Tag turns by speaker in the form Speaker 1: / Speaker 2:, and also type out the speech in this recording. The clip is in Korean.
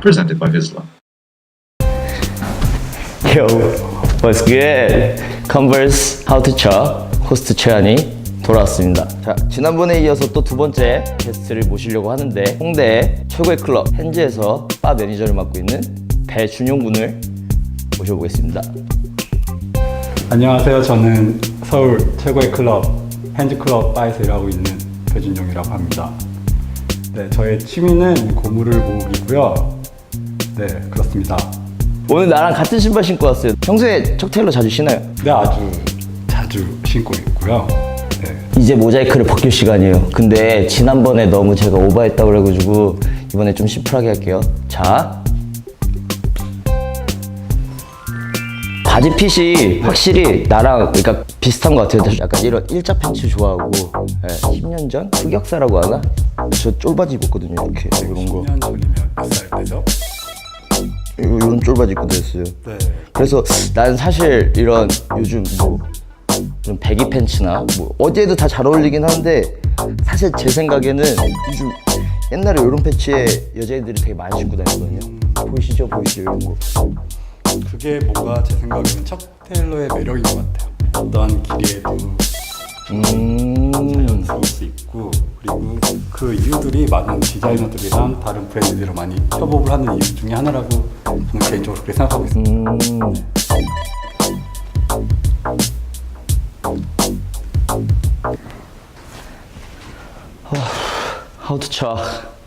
Speaker 1: presented by Vizsla.
Speaker 2: Yo, what's good? Converse How to Chop 호스트 최한이 돌아왔습니다. 자, 지난번에 이어서 또 두 번째 게스트를 모시려고 하는데 홍대 최고의 클럽 hen즈에서 바 매니저를 맡고 있는 배준용 군을 모셔보겠습니다.
Speaker 3: 안녕하세요. 저는 서울 최고의 클럽 핸즈클럽 바에서 일하고 있는 배준용이라고 합니다. 네, 저의 취미는 고무를 모으기고요. 네, 그렇습니다.
Speaker 2: 오늘 나랑 같은 신발 신고 왔어요. 평소에 척 테일러 자주 신어요?
Speaker 3: 네, 아주 자주 신고 있고요. 네,
Speaker 2: 이제 모자이크를 벗길 시간이에요. 근데 지난번에 너무 제가 오버했다고 그래가지고 이번에 좀 심플하게 할게요. 자. 바지 핏이 확실히 나랑 그러니까 비슷한 것 같아요. 약간 이런 일자 팬츠 좋아하고 예, 10년 전 흑역사라고 하나? 저 쫄바지 입었거든요. 이렇게 이런 거.
Speaker 3: 10년 전이면 몇살 때죠?
Speaker 2: 쫄바지 입고 다녔어요.
Speaker 3: 네,
Speaker 2: 그래서 난 사실 이런 요즘 뭐 이런 배기 팬츠나 뭐 어디에도 다 잘 어울리긴 하는데 사실 제 생각에는 요즘 옛날에 이런 팬츠에 여자애들이 되게 많이 신고 다니거든요. 보이시죠, 보이시죠 이런 거.
Speaker 3: 그게 뭔가 제 생각에는 척 테일러의 매력인 것 같아요. 어떤 길이에도
Speaker 2: 음,
Speaker 3: 자연스러울 수 있고 그리고 그 이유들이 많은 디자이너들이랑 다른 브랜드들이랑 많이 협업을 하는 이유 중에 하나라고 저는 개인적으로 그렇게 생각하고 있습니다.
Speaker 2: 음. How to.